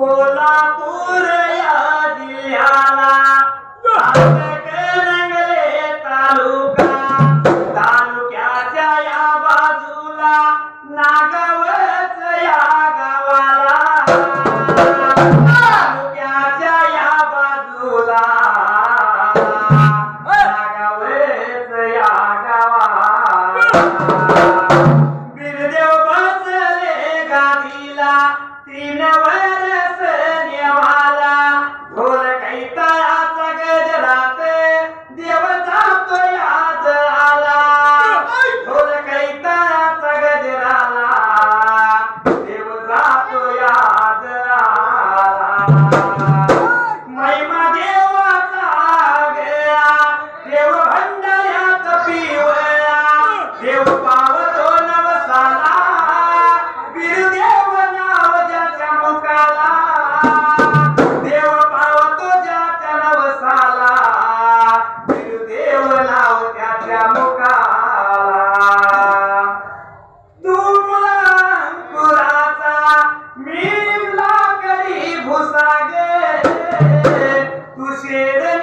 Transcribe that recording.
कोल्हापूर या जिल्ह्याला रंगले तालुका तालुक्याच्या या बाजूला नागावच या गावाला. तालुक्याच्या या बाजूला नागावच या गावाला. बिरदेव बसले गादीला. तीन वरस नेवाला ढोल कैताळाचा गजरात देव जातो याद आला. ढोल कैताळाचा गजराला देव जातो याद आला.